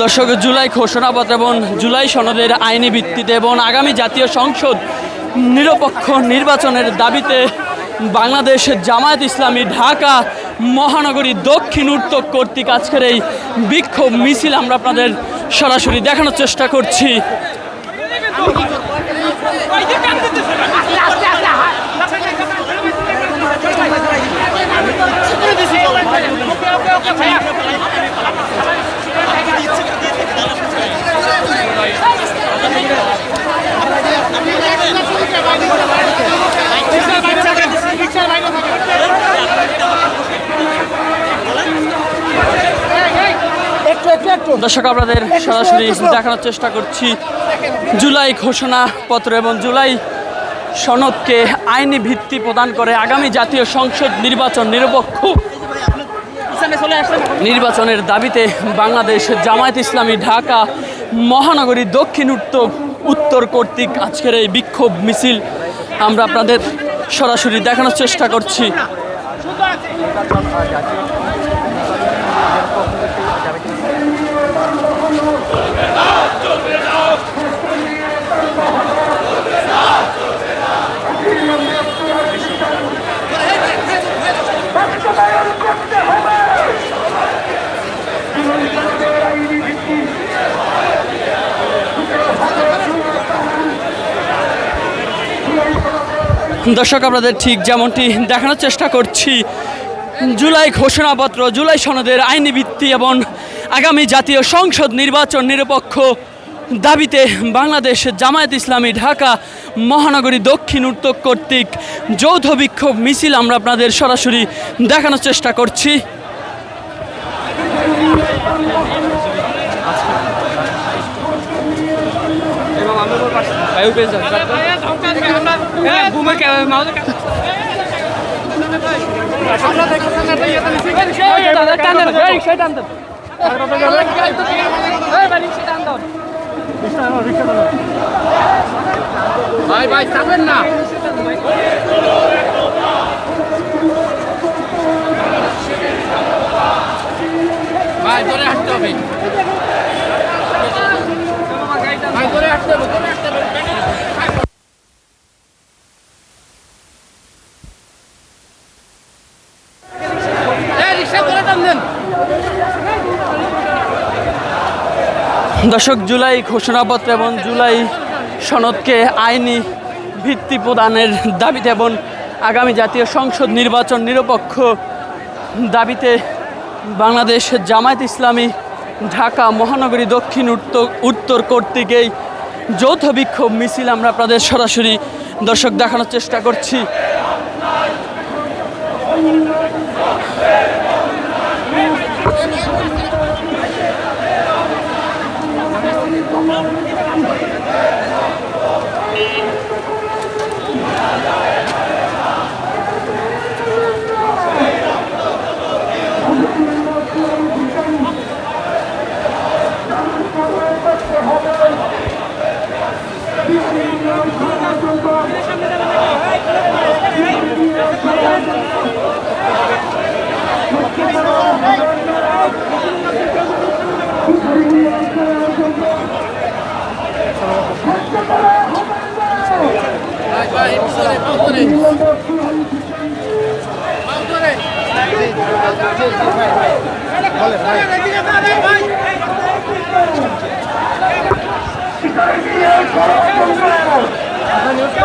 দর্শক জুলাই ঘোষণাপত্র এবং জুলাই সনদের আইনি ভিত্তিতে এবং আগামী জাতীয় সংসদ নিরপেক্ষ নির্বাচনের দাবিতে বাংলাদেশ জামায়াত ইসলামী ঢাকা মহানগরী দক্ষিণ উত্তর কর্তৃক আজকের এই বিক্ষোভ মিছিল আমরা আপনাদের সরাসরি দেখানোর চেষ্টা করছি দর্শক আপনাদের সরাসরি দেখানোর চেষ্টা করছি। জুলাই ঘোষণাপত্র এবং জুলাই সনদকে আইনি ভিত্তি প্রদান করে আগামী জাতীয় সংসদ নির্বাচন নিরপেক্ষ নির্বাচনের দাবিতে বাংলাদেশ জামায়াত ইসলামী ঢাকা মহানগরী দক্ষিণ উত্তর উত্তর কর্তৃক আজকের এই বিক্ষোভ মিছিল। আমরা আপনাদের সরাসরি দেখানোর চেষ্টা করছি। দর্শক, আপনাদের ঠিক যেমনটি দেখানোর চেষ্টা করছি, জুলাই ঘোষণাপত্র, জুলাই সনদের আইনি ভিত্তি এবং আগামী জাতীয় সংসদ নির্বাচন নিরপেক্ষ দাবিতে বাংলাদেশ জামায়াত ইসলামী ঢাকা মহানগরী দক্ষিণ উত্তর কর্তৃক যৌথ বিক্ষোভ মিছিল আমরা আপনাদের সরাসরি দেখানোর চেষ্টা করছি। ভাই ভাই চাপেন না ভাই ধরে হাঁটতে হবে ভাই ধরে হাঁটতে হবে দর্শক জুলাই ঘোষণাপত্র এবং জুলাই সনদকে আইনি ভিত্তি প্রদানের দাবিতে এবং আগামী জাতীয় সংসদ নির্বাচন নিরপেক্ষ দাবিতে বাংলাদেশ জামায়াত ইসলামী ঢাকা মহানগরী দক্ষিণ উত্তর উত্তর কর্তৃক এই যৌথ বিক্ষোভ মিছিল আমরা আপনাদের সরাসরি দর্শক দেখানোর চেষ্টা করছি। Thank ভাই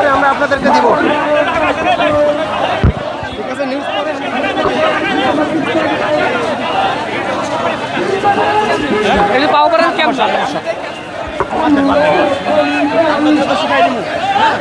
আমরা আপনাদেরকে দিব হ্যাঁ